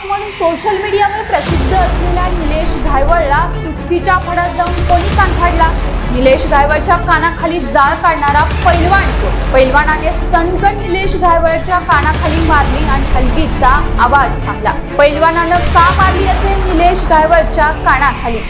Boss म्हणून social मीडियावर प्रसिद्ध असलेल्या निलेश घायवळला कुस्तीच्या फडात जाऊन कोणी कान काढला निलेश घायवळच्या कानाखाली जाळ काढणारा पैलवान. पैलवानाने सनकन निलेश घायवळच्या कानाखाली मारली आणि हलगीचा आवाज थांबला. पैलवानानं का मारली असेल निलेश घायवळच्या कानाखाली?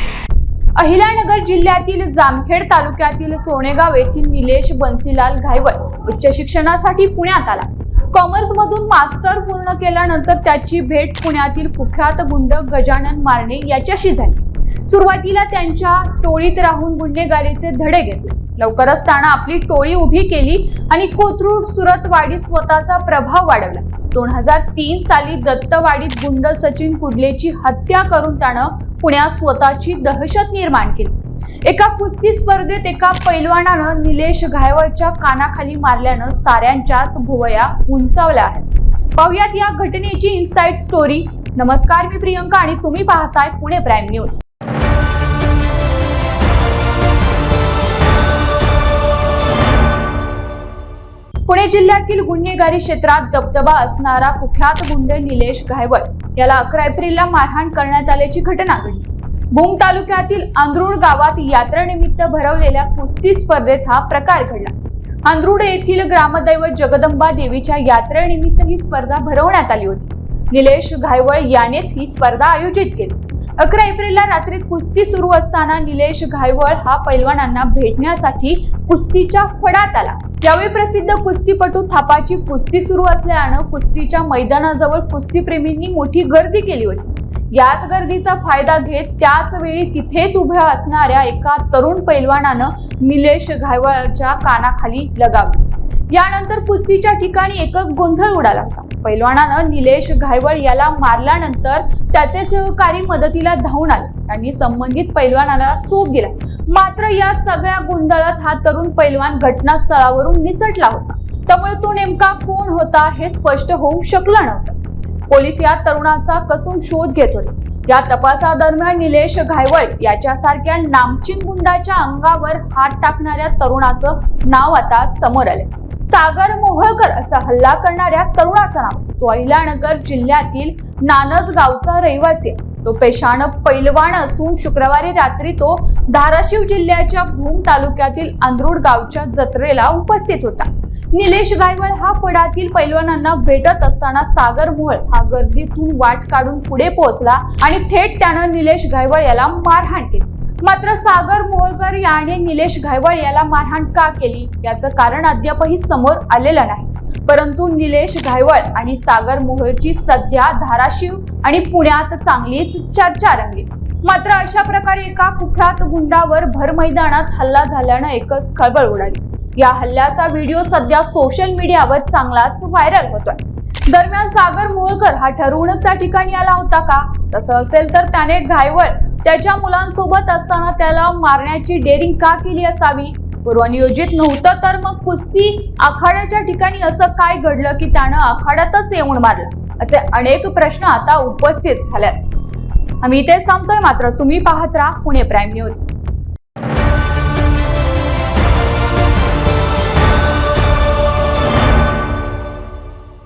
अहिल्यानगर जिल्ह्यातील जामखेड तालुक्यातील सोनेगाव येथील निलेश बन्सीलाल घायवळ उच्च शिक्षणासाठी पुण्यात आला. कॉमर्स मधून मास्टर पूर्ण केल्यानंतर त्याची भेट पुण्यातील कुख्यात गुंड गजानन मारणे याच्याशी झाली. सुरुवातीला त्यांच्या टोळीत राहून गुन्हेगारीचे धडे घेतले. लवकरच त्यानं आपली टोळी उभी केली आणि कोथरूड सुरतवाडीत स्वतःचा प्रभाव वाढवला. दोन हजार तीन साली दत्तवाडीत गुंड सचिन कुडलेची हत्या करून त्यानं पुण्यात स्वतःची दहशत निर्माण केली. एका कुस्ती स्पर्धेत एका पैलवानानं निलेश घायवळच्या कानाखाली मारल्यानं साऱ्यांच्याच भुवया उंचावल्या आहेत. पाहुयात या घटनेची इनसाइड स्टोरी नमस्कार मी प्रियंका आणि तुम्ही पाहताय पुणे प्राईम न्यूज पुणे जिल्ह्यातील गुन्हेगारी क्षेत्रात दबदबा असणारा कुख्यात गुंड निलेश घायवळ. याला अकरा एप्रिलला मारहाण करण्यात आल्याची घटना घडली. भूम तालुक्यातील अंदरूड गावात यात्रेनिमित्त भरवलेल्या कुस्ती स्पर्धेत हा प्रकार घडला. आंध्रुड येथील ग्रामदैवत जगदंबा देवीच्या यात्रेनिमित्त ही स्पर्धा भरवण्यात आली होती. निलेश घायवळ यानेच ही स्पर्धा आयोजित केली. अकरा एप्रिलला रात्री कुस्ती सुरू असताना निलेश घायवळ हा पैलवानांना भेटण्यासाठी कुस्तीच्या फडात आला. यावेळी प्रसिद्ध कुस्तीपटू थापाची कुस्ती सुरू असल्यानं कुस्तीच्या मैदानाजवळ कुस्तीप्रेमींनी मोठी गर्दी केली होती. याच गर्दीचा फायदा घेत त्याच वेळी तिथेच उभ्या असणाऱ्या एका तरुण पैलवानानं निलेश घायवळच्या कानाखाली लगावली. यानंतर कुस्तीच्या ठिकाणी एकच गोंधळ उडाला होता. पैलवानानं निलेश घायवळ याला मारल्यानंतर त्याचे सहकारी मदतीला धावून आले. त्यांनी संबंधित पैलवानाला चोप दिला. मात्र या सगळ्या गोंधळात हा तरुण पैलवान घटनास्थळावरून निसटला होता. त्यामुळे तो नेमका कोण होता हे स्पष्ट होऊ शकलं नव्हतं. पोलीस या तरुणाचा कसून शोध घेत होते. या तपासादरम्यान निलेश घायवळ याच्यासारख्या नामचीन गुंडाच्या अंगावर हात टाकणाऱ्या तरुणाचं नाव आता समोर आले सागर मोहोळकर असा हल्ला करणाऱ्या तरुणाचं नाव तो अहिल्यानगर जिल्ह्यातील नानस गावचा रहिवासी आहे. तो पेशानं पैलवान असून शुक्रवारी रात्री तो धाराशिव जिल्ह्याच्या भूम तालुक्यातील आंध्रुड गावच्या जत्रेला उपस्थित होता. निलेश गायवळ हा फडातील पैलवानांना भेटत असताना सागर मोहळ हा गर्दीतून वाट काढून पुढे पोहोचला आणि थेट त्यानं निलेश गायवळ याला मारहाण केली. मात्र सागर मोहळकर याने निलेश घायवळ याला मारहाण का केली? याचं कारण अद्यापही समोर आलेलं नाही. परंतु निलेश घायवळ आणि सागर मोहोळची सध्या धाराशिव आणि पुण्यात चांगलीच चर्चा रंगली. मात्र अशा प्रकारे एका कुख्यात गुंडावर भर मैदानात हल्ला झाल्यानं एकच खळबळ उडाली. या हल्ल्याचा व्हिडिओ सध्या सोशल मीडियावर चांगलाच व्हायरल होतोय. दरम्यान सागर मुळकर हा ठरवूनच त्या ठिकाणी आला होता का? तसं असेल तर त्याने घायवळ त्याच्या मुलांसोबत असताना त्याला मारण्याची डेअरिंग का केली असावी? पूर्वनियोजित नव्हतं तर मग कुस्ती आखाड्याच्या ठिकाणी असं काय घडलं की त्यानं आखाड्यातच येऊन मारलं? असे अनेक प्रश्न आता उपस्थित झाल्यात आम्ही इथेच थांबतोय मात्र तुम्ही पाहत राहा पुणे प्राईम न्यूज